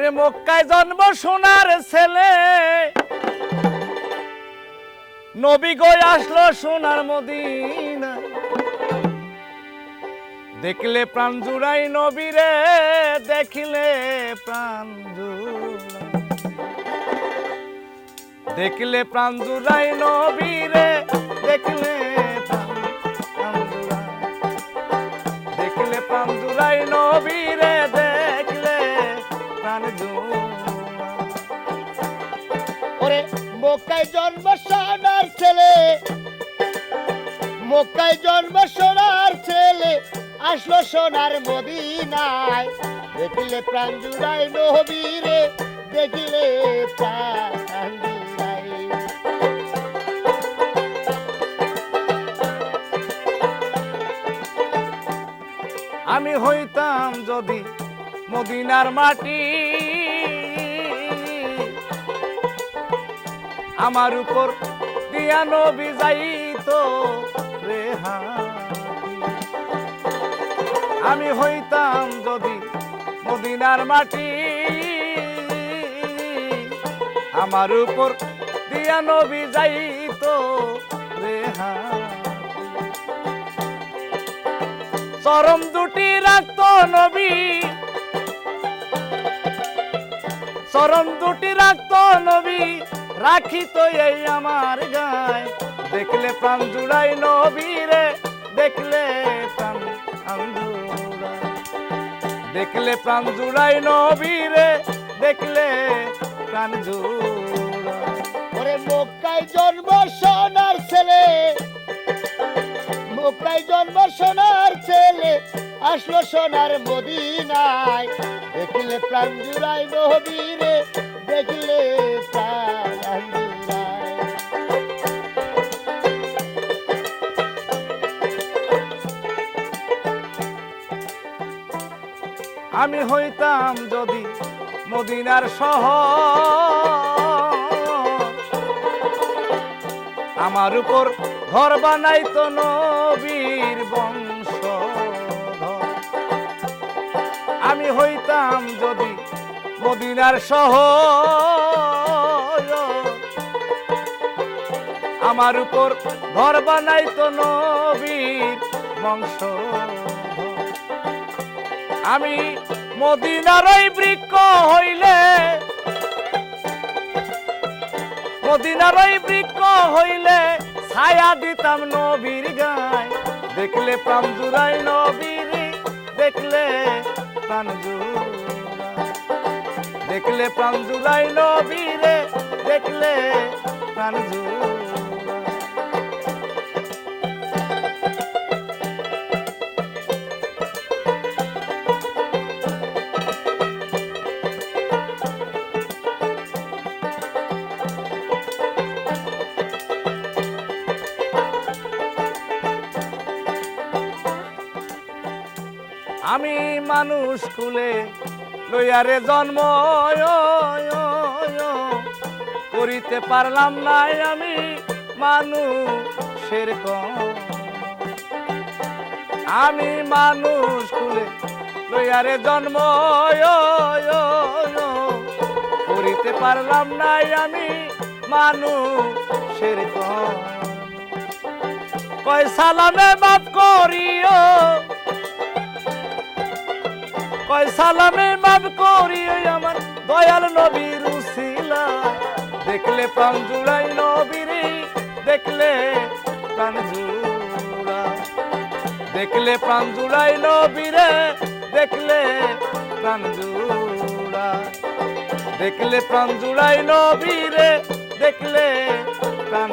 ওরে মক্কায় জন্ম সোনার ছেলে। নবী গই আসলো সোনার মদিনা দেখলে প্রাণ জুড়াই নবীরে দেখিলে প্রাণ দেখলে প্রাণ জুড়াই নবীরে দেখলে দেখলে প্রাণ জুড়াই নবীরে দেখলে ওরে মক্কায় জন্ম সোনার ছেলে। মক্কায় জন্ম সোনার ছেলে, আসলো সোনার মদিনায়। দেখিলে প্রাণ জুড়াই নবীরে, দেখিলে প্রাণ আমি হইতাম যদি মদিনার মাটি আমার উপর দিয়া নবী যাইতো রে আমি হইতাম যদি মদিনার মাটি। আমার উপর দিয়া নবী যাইতো রে চরম দুটি রাখতো নবী। চরম দুটি রাখতো নবী। রাখিত এই আমার গায়। দেখলে প্রাণ জুড়াই নবী রে দেখলে দেখলে প্রাণ জুড়াই নবী রে দেখলে প্রাণ জুড়াই জন্ম সোনার ছেলে। মক্কায় জন্ম সোনার ছেলে, আসলো সোনার মদিনায়। দেখিলে প্রাণ জুড়াই নবীরে দেখিলে আমি হইতাম যদি মদিনার সহ আমার উপর ঘর বানাইতো নবীর বংশ আমি হইতাম যদি মদিনার সহ আমার উপর ঘর বানাইতো নবীর বংশ। আমি মদিনার ওই বৃক্ষ হইলে, মদিনার ওই বৃক্ষ হইলে ছায়া দিতাম নবীর গায়। দেখলে প্রাণ জুড়াই নবীর, দেখলে প্রাণ দেখলে প্রাণ নবীরে দেখলে আমি মানুষ কুলে লইয়ারে জন্ম করিতে পারলাম নাই আমি মানুষের কম। আমি মানুষ কুলে লইয়ারে জন্ম করিতে পারলাম নাই আমি মানুষের কম। কয় সালামে বাপ করিও কয় সালামে মাপ করি আমার দয়াল নবীর উসিলা। দেখলে প্রাণ জুড়াই নবীরে, দেখলে প্রাণ জুড়া দেখলে প্রাণ জুড়াই নবীরে, দেখলে প্রাণ জুড়া দেখলে প্রাণ জুড়াই নবীরে, দেখলে প্রাণ